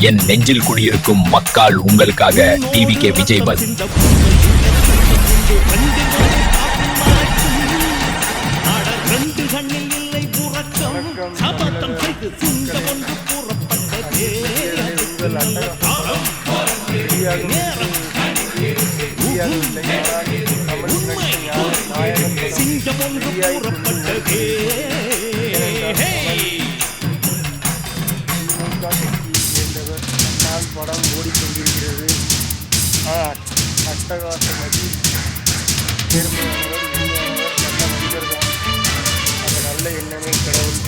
என் நெஞ்சில் குடியிருக்கும் மக்கள் உங்களுக்காக டிவி கே விஜய் பஸ் சிந்த சிங்கம் ஒன்று கூறப்பட்டதே அட்டகாசம் அஜித் நேர்மையானவர் உண்மையானவர் நல்ல மனிதர் தான் அந்த நல்ல எண்ணமே கடவுள்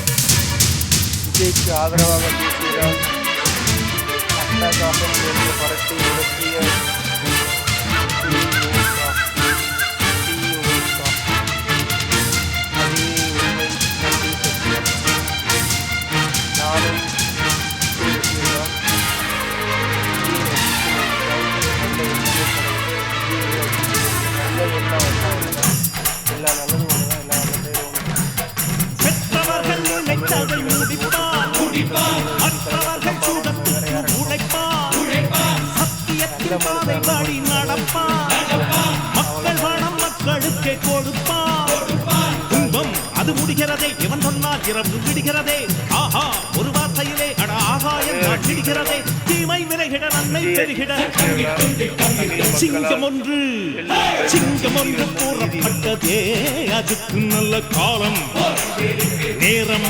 விஜய்க்கு ஆதரவாக பேசுகிறார் அட்டகாசம் என்ற படத்தை இயக்கிய முடிப்பார் மற்றவர்கள் சூடத்துக்கு சத்தியத்தின் பாதை பாடி நடப்பார் மக்கள் பணம் மக்களுக்கே கொடுப்பார் துன்பம் அது முடிகிறதே. இவன் சொன்னால் இரவு விடுகிறதே ஆஹா ஒரு வார்த்தையிலே அட ஆகாயம் நாட்டிடுகிறதே தீமை விலகிட நன்மை பெருகிட சிங்கம் ஒன்று சிங்கம் ஒன்று கூறப்பட்டதே அதுக்கு நல்ல காலம் நேரம்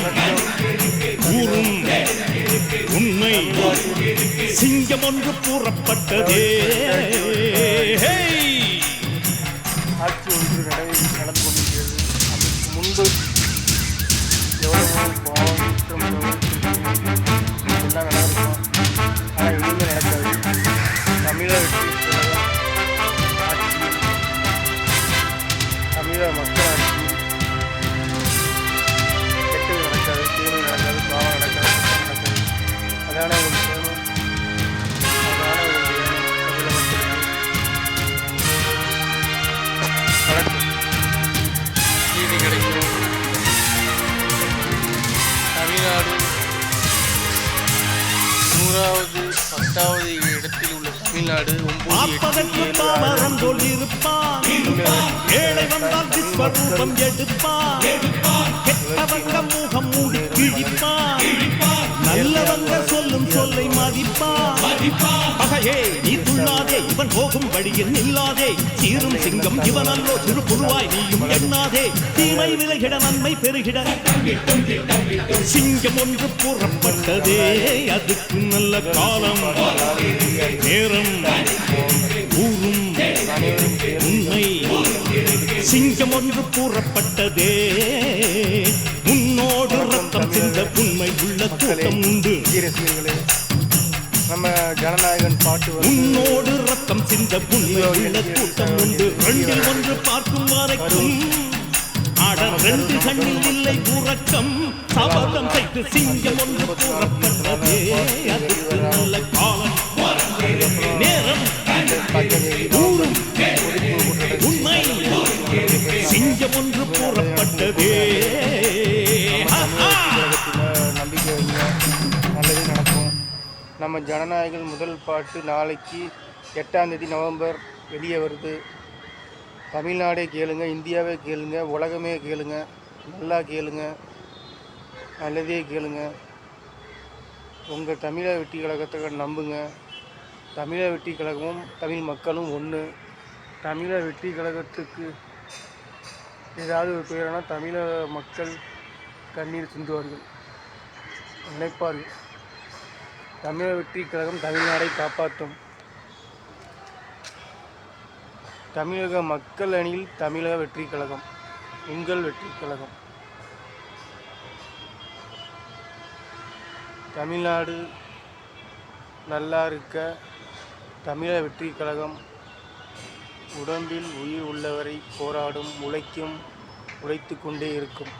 சிங்கம் ஒன்று கூறப்பட்டதே. ஆட்சி ஒன்று நடை நடந்து கொண்டிருக்கிறது. அதற்கு முன்பு எவ்வளவு பாவம் குற்றம் நூறாவது பத்தாவது இடத்தில் உள்ள தமிழ்நாடு ஒன்பது ஏழு வந்தால் விஸ்வரூபம் எடுப்பான். பகையே நீ துள்ளாதே இவன் போகும் வழியில் நில்லாதே. சீரும் சிங்கம் இவன் அல்லோ சிறு புழுவாய் நீயும் எண்ணாதே. தீமை விலகிட நன்மை பெருகிட. சிங்கம் ஒன்று புறப்பட்டதே அதுக்கு நல்ல காலம். நேரம் ஊரும் உண்மை. சிங்கம் ஒன்று கூறப்பட்டதே முன்னோடு ரத்தம் சிந்த உண்மை உள்ள கூட்டம் உண்டு. நம்ம ஜனநாயகன் பாட்டு உன்னோடு ரத்தம் சிந்த உண்மை உள்ள கூட்டம் உண்டு. ரெண்டில் ஒன்று பார்க்கும் வரைக்கும். ஆட ரெண்டு கண்ணில் இல்லை உறக்கம். சபதம் செய்து சிங்கம் ஒன்று கூறப்பட்டதே அதுக்கு நல்ல காலம். நேரம். ஊரும். உண்மை சிங்கம் ஒன்று கூறப்பட்டதே நம்ம ஜனநாயகம் முதல் பாட்டு நாளைக்கு எட்டாம் தேதி நவம்பர் வெளியே வருது. தமிழ்நாடே கேளுங்க இந்தியாவே கேளுங்க உலகமே கேளுங்க நல்லா கேளுங்க நல்லதே கேளுங்க. உங்கள் தமிழக வெட்டி கழகத்தை நம்புங்க. தமிழக வெட்டி கழகமும் தமிழ் மக்களும் ஒன்று தமிழக வெட்டி கழகத்துக்கு ஏதாவது ஒரு பெயரானால் தமிழக மக்கள் கண்ணீர் சிந்துவார்கள் நினைப்பார்கள். தமிழக வெற்றி கழகம் தமிழ்நாடை காப்பாற்றும். தமிழக மக்கள் அணியில் தமிழக வெற்றி கழகம் உங்கள் வெற்றி கழகம். தமிழ்நாடு நல்லா இருக்க தமிழக வெற்றி கழகம் உடம்பில் உயிர் உள்ளவரை போராடும் உழைக்கும் உழைத்து கொண்டே இருக்கும்.